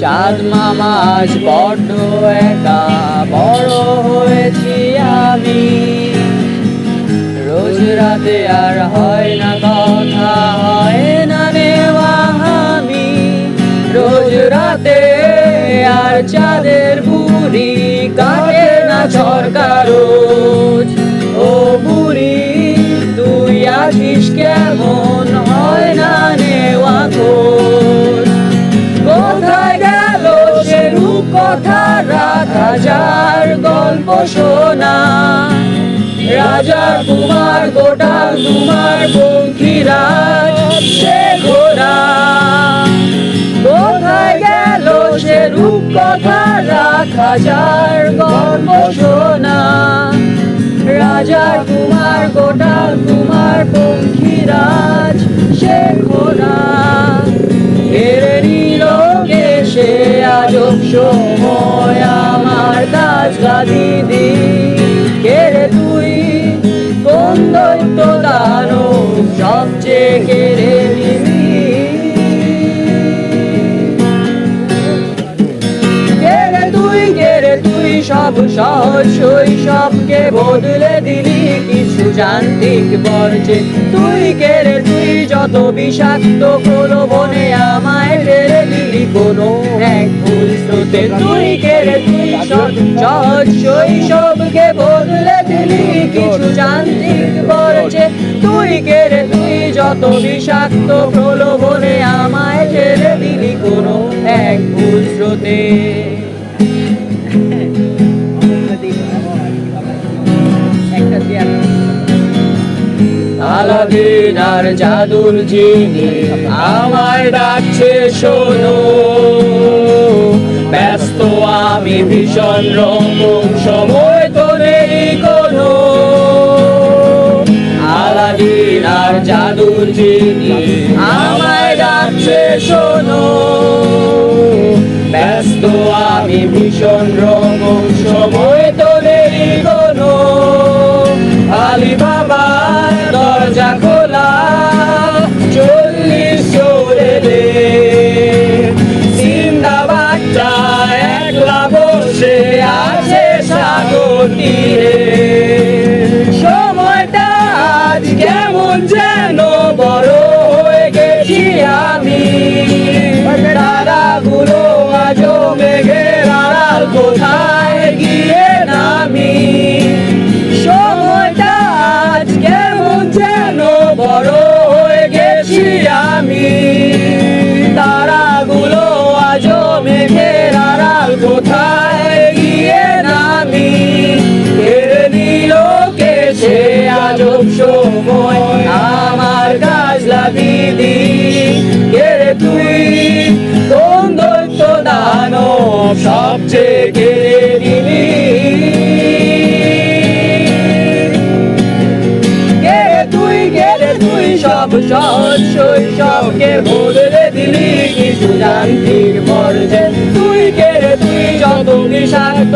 চাঁদ মামা আজ বড্ড একা, বড় হয়েছি আমি। রোজ রাতে আর হয় না কথা, হয় না নেওয়া আমি রোজ রাতে আর চাঁদের বুড়ি কাটে না সরকার রোজ গল্প শোনা রাজা কুমার, গোটাল তোমার পঙ্খিরাজ সে ঘোড়া। কোথায় গেল সে রূপ কথা রাত হাজার গল্প শোনা। রাজা কুমার, গোটাল কুমার, পঙ্খিরাজ, সে কেড়ে নিল সে আজব সময় nuestra. সহজ শৈশবকে বদলে দিলি কিছু যান্ত্রিক বর্জে তুই কেড়ে তুই যত বিষাক্ত প্রলোভনে আমায় ফেলে দিলি কোনো এক ভুল স্রোতে। তুই কেড়ে তুই সহজ শৈশবকে বদলে দিলি কিছু যান্ত্রিক বর্জে তুই কেড়ে তুই যত বিষাক্ত প্রলোভনে আমায় ফেলে দিলি কোনো এক ভুল স্রোতে। আলাদিন আর জাদুর জিনি আমায় ডাকছে, শোনো। ব্যস্ত আমি ভীষণ রকম সময় তো নেই কোনো। আলাদিন আর জাদুর জিনি আমায় ডাকছে, শোনো। ব্যস্ত আমি ভীষণ রকম লাগিদি কেড়ে তুই? কোন দৈত্য সবচেয়ে কেড়ে নিলি কেড়ে তুই? কেড়ে তুই? সব সহজ শৈশবকে বদলে দিলি, কিছু যান্ত্রিক পর্যায়ে তুই কেড়ে তুই? যত বিষাক্ত